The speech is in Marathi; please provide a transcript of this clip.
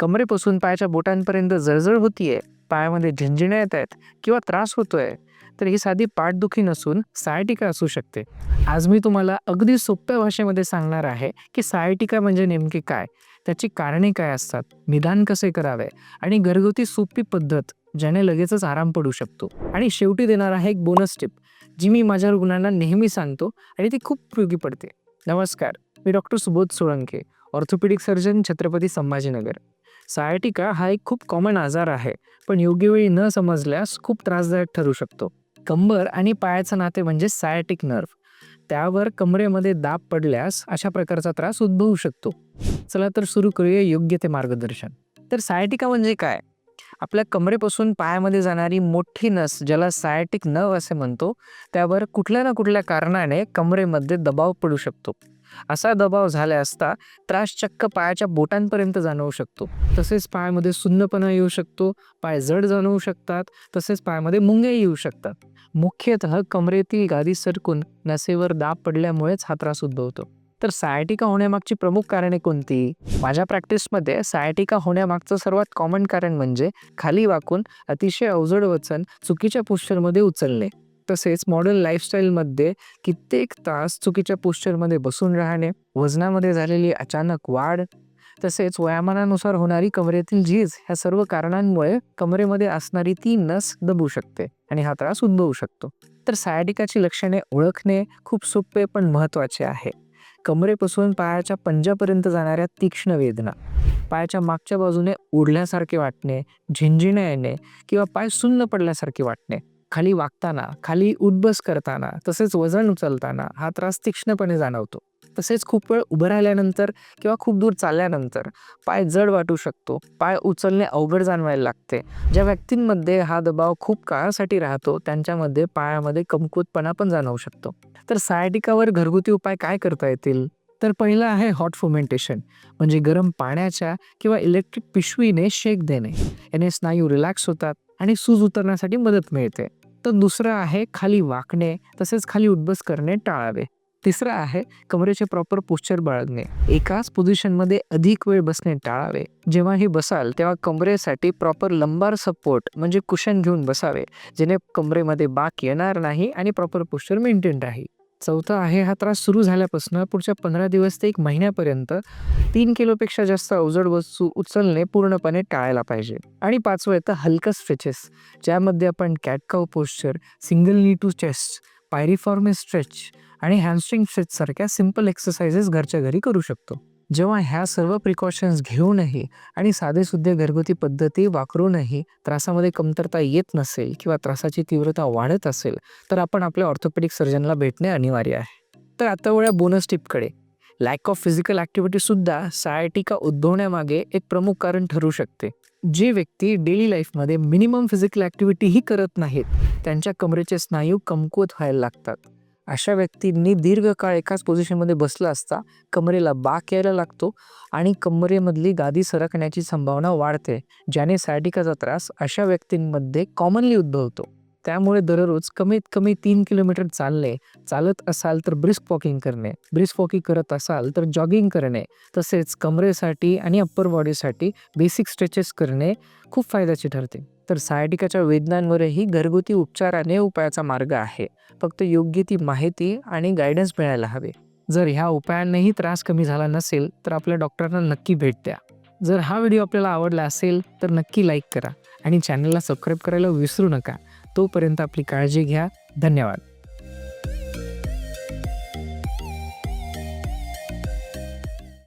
कमरेपासून पायाच्या बोटांपर्यंत जळजळ होतीये पायामध्ये झिंझिण्या येत आहेत किंवा त्रास होतोय तर ही साधी पाठदुखी नसून सायटिका असू शकते. आज मी तुम्हाला अगदी सोप्या भाषेमध्ये सांगणार आहे की सायटिका म्हणजे नेमकी काय त्याची कारणे काय असतात निदान कसे करावे आणि घरगुती सोपी पद्धत ज्याने लगेचच आराम पडू शकतो. आणि शेवटी देणार आहे एक बोनस टिप जी मी माझ्या रुग्णांना नेहमी सांगतो आणि ती खूप उपयोगी पडते. नमस्कार मी doctor Subodh Solanke orthopaedic surgeon Chhatrapati Sambhajinagar. Sciatica हा एक खूप कॉमन आजार आहे पण योग्य वेळी न समजल्यास खूप त्रासदायक ठरू शकतो. कंबर आणि पायाचं नाते म्हणजे सायटिक नर्व त्यावर कमरेमध्ये दाब पडल्यास अशा प्रकारचा त्रास उद्भवू शकतो. चला तर सुरू करूया योग्य ते मार्गदर्शन. तर सायटिका म्हणजे काय? आपल्या कमरेपासून पायामध्ये जाणारी मोठी नस ज्याला सायटिक नर्व असे म्हणतो त्यावर कुठल्या ना कुठल्या कारणाने कमरेमध्ये दबाव पडू शकतो. असा दबाव झाला असता त्रास चक्क पायाच्या बोटांपर्यंत जाणवू शकतो. तसेच पायामध्ये सुन्नपणा येऊ शकतो पाय जड जाणवू शकतात तसेच पायामध्ये मुंग्याही येऊ शकतात. मुख्यतः कमरेतील गादी सरकून नसेवर दाब पडल्यामुळेच हा त्रास उद्भवतो. तर सायटिका होण्यामागची प्रमुख कारणे कोणती? माझ्या प्रॅक्टिसमध्ये सायटिका होण्यामागचं सर्वात कॉमन कारण म्हणजे खाली वाकून अतिशय अवजड वचन चुकीच्या पोश्चरमध्ये उचलणे. तसेच मॉडर्न लाईफस्टाईलमध्ये कित्येक तास चुकीच्या पोश्चरमध्ये बसून राहणे वजनामध्ये झालेली अचानक वाढ तसेच वयामानानुसार होणारी कमरेतील झीज ह्या सर्व कारणांमुळे कमरेमध्ये असणारी ती नस दबू शकते आणि हा त्रास उद्भवू शकतो. तर सायाटिकाची लक्षणे ओळखणे खूप सोपे पण महत्त्वाचे आहे. कमरेपासून पायाच्या पंजापर्यंत जाणाऱ्या तीक्ष्ण वेदना पायाच्या मागच्या बाजूने ओढल्यासारखे वाटणे झिंझिण्या येणे किंवा पाय सुन्न पडल्यासारखे वाटणे खाली वागताना खाली उद्बस करताना तसेच वजन उचलताना हा त्रास तीक्ष्णपणे जाणवतो. तसेच खूप वेळ उभं राहिल्यानंतर किंवा खूप दूर चालल्यानंतर पाय जड वाटू शकतो. पाय उचलणे अवघड जाणवायला लागते. ज्या व्यक्तींमध्ये हा दबाव खूप काळासाठी राहतो त्यांच्यामध्ये पायामध्ये कमकुवतपणा पण जाणवू शकतो. तर सायटिकावर घरगुती उपाय काय करता येतील? तर पहिलं आहे हॉट फुमेंटेशन म्हणजे गरम पाण्याच्या किंवा इलेक्ट्रिक पिशवीने शेक देणे. याने स्नायू रिलॅक्स होतात आणि सूज उतरण्यासाठी मदत मिळते. तर दुसरं आहे खाली वाकणे तसेच खाली उद्बस करणे टाळावे. तिसरं आहे कमरेचे प्रॉपर पोश्चर बाळगणे. एकाच पोझिशनमध्ये अधिक वेळ बसणे टाळावे. जेव्हा ही बसाल तेव्हा कमरेसाठी प्रॉपर लंबार सपोर्ट म्हणजे कुशन घेऊन बसावे जेणे कमरेमध्ये बाक येणार नाही आणि प्रॉपर पोश्चर मेंटेन राहील. चौथा आहे हा त्रास सुरू झाल्यापासून पुढच्या पंधरा दिवस ते एक महिन्यापर्यंत तीन किलोपेक्षा जास्त अवजड वस्तू उचलणे पूर्णपणे टाळायला पाहिजे. आणि पाचवं येतं हलकं स्ट्रेचेस ज्यामध्ये आपण cat cow posture single knee to chest piriformis stretch आणि हॅमस्ट्रिंग स्ट्रेच सारख्या सिंपल एक्सरसाइजेस घरच्या घरी करू शकतो. जेव्हा ह्या सर्व प्रिकॉशन्स घेऊनही आणि साधेसुद्धे घरगुती पद्धती वापरूनही त्रासामध्ये कमतरता येत नसेल किंवा त्रासाची तीव्रता वाढत असेल तर आपण आपल्या ऑर्थोपेडिक सर्जनला भेटणे अनिवार्य आहे. तर आता वेळा बोनस टिपकडे लॅक ऑफ फिजिकल ॲक्टिव्हिटीसुद्धा सायटिका उद्भवण्यामागे एक प्रमुख कारण ठरू शकते. जी व्यक्ती डेली लाईफमध्ये मिनिमम फिजिकल ॲक्टिव्हिटीही करत नाहीत त्यांच्या कमरेचे स्नायू कमकुवत व्हायला लागतात. अशा व्यक्तींनी दीर्घकाळ एकाच पोझिशनमध्ये बसला असता कमरेला बाक यायला लागतो आणि कमरेमधली गादी सरकण्याची संभावना वाढते ज्याने सॅटिकाचा त्रास अशा व्यक्तींमध्ये कॉमनली उद्भवतो. त्यामुळे दररोज कमीत कमी तीन किलोमीटर चालणे चालत असाल तर ब्रिस्क वॉकिंग करणे ब्रिस्क वॉकिंग करत असाल तर जॉगिंग करणे तसेच कमरेसाठी आणि अप्पर बॉडीसाठी बेसिक स्ट्रेचेस करणे खूप फायद्याचे ठरते. तर सायटिकाच्या वेदनांवरही घरगुती उपचाराने उपायाचा मार्ग आहे. फक्त योग्य ती माहिती आणि गायडन्स मिळायला हवे. जर ह्या उपायांनाही त्रास कमी झाला नसेल तर आपल्या डॉक्टरांना नक्की भेट द्या. जर हा व्हिडिओ आपल्याला आवडला असेल तर नक्की लाईक करा आणि चॅनलला सबस्क्राईब करायला विसरू नका. तोपर्यंत आपली काळजी घ्या. धन्यवाद.